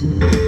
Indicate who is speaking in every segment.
Speaker 1: Thank you.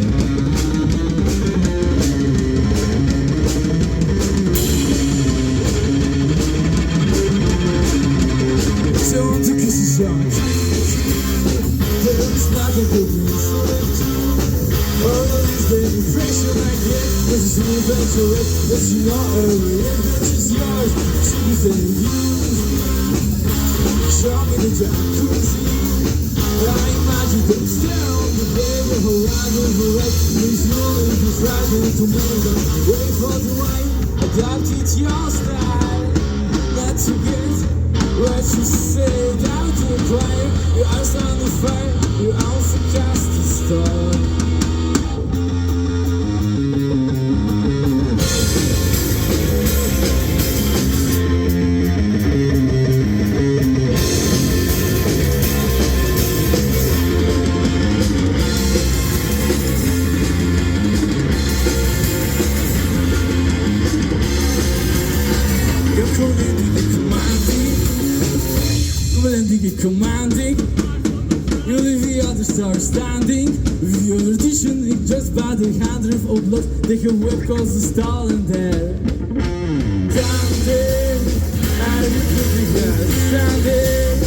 Speaker 1: junk. Looks like a good news. All of the impression I get was a new venture. That's your area, that's yours. She was in you. Show me the jacuzzi. I imagine them down the baby horizon for it. Please know if you're to make them. Wait for the wine, adapt it your style. That's a good what you say you're brave, you're ice on the fire, you're also just a star. Blending commanding. You leave the other star standing. With your auditioning just by the hundredth of love They can whip cause the stalling there. Standing. And you put me there standing.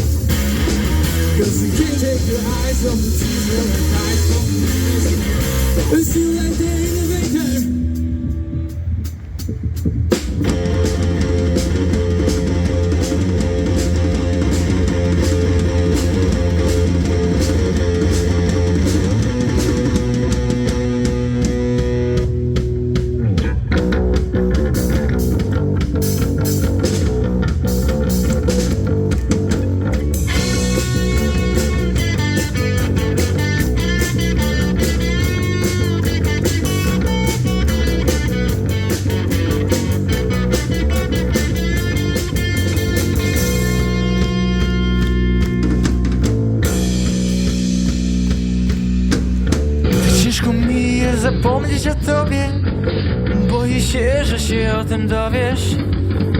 Speaker 1: Cause you can't take your eyes off the teaser
Speaker 2: zapomnieć o tobie Boję się, że się o tym dowiesz.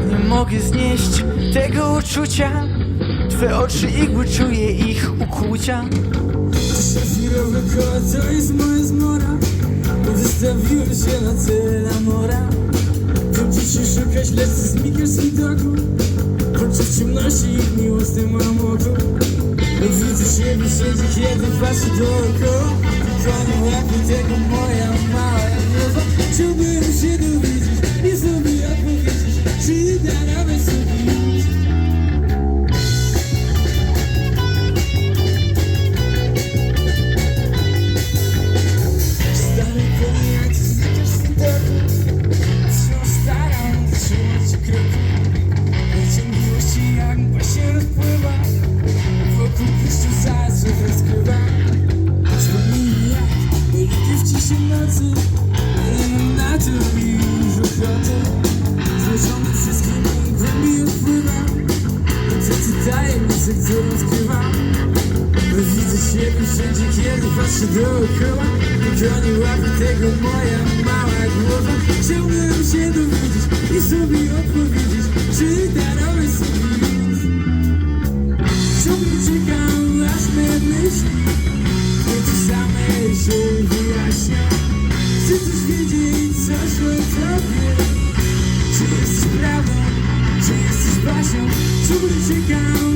Speaker 2: Nie mogę znieść tego uczucia. Twe oczy igły, czuję ich ukłucia.
Speaker 1: Szafirowy kot to jest moja zmora Wystawiłem się na cela mora Wiem dzieci szukać lecę znikniesz z widoku Choć w ciemności ich miłosny mam oko Widzę siebie siedzi kiedy patrzę dookoła Trying to help me take a boy out of my Çok bir patrzę dookoła Tylko nie łapie tego moja mała głowa. Chciałbym się dowiedzieć i sobie odpowiedzieć Czy darować sobie Ciągle czekam, aż me myśli końcu same się wyjaśnią Chcę też wiedzieć coś o tobie. Czy jesteś prawdą, czy jesteś pasią Ciągle czekam,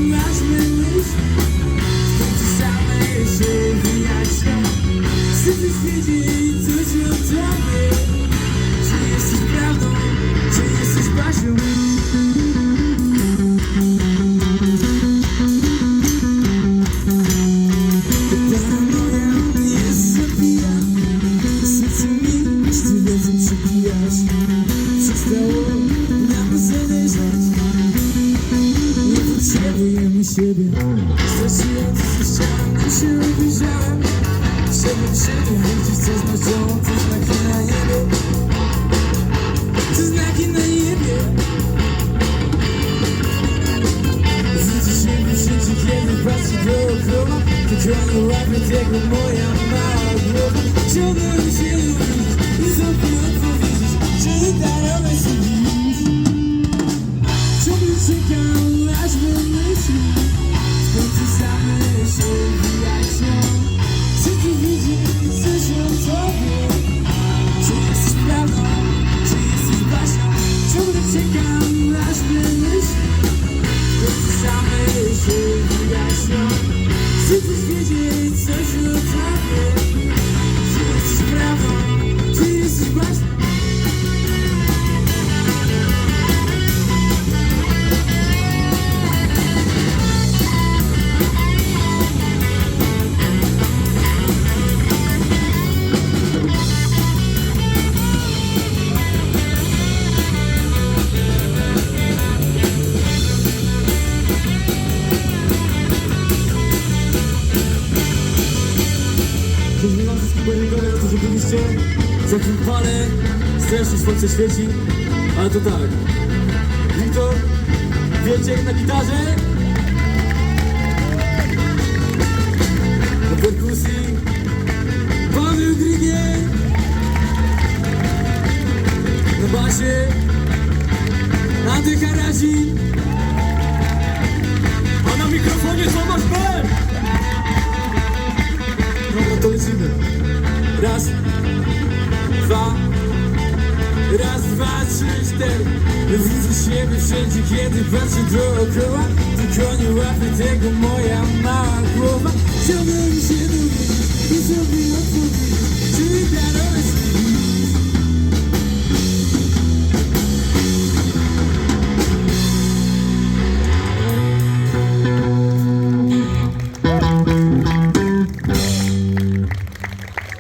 Speaker 3: Требуем себе Спасибо, ты сейчас Еще убежала Все мучения
Speaker 1: Видите, сначала ты deszczu Za chwil palę, strasznie słońce świeci. Ale to tak. Wiktor, Wieciek na gitarze? Na perkusji Paweł Grigiel. dwa.
Speaker 3: Raz, dwa, trzy, cztery. Widzę siebie wszędzie, kiedy patrzę dookoła. Tylko nie łapię tego moja mała głowa. Chciałbym się dowiedzieć i sobie odpowiedzieć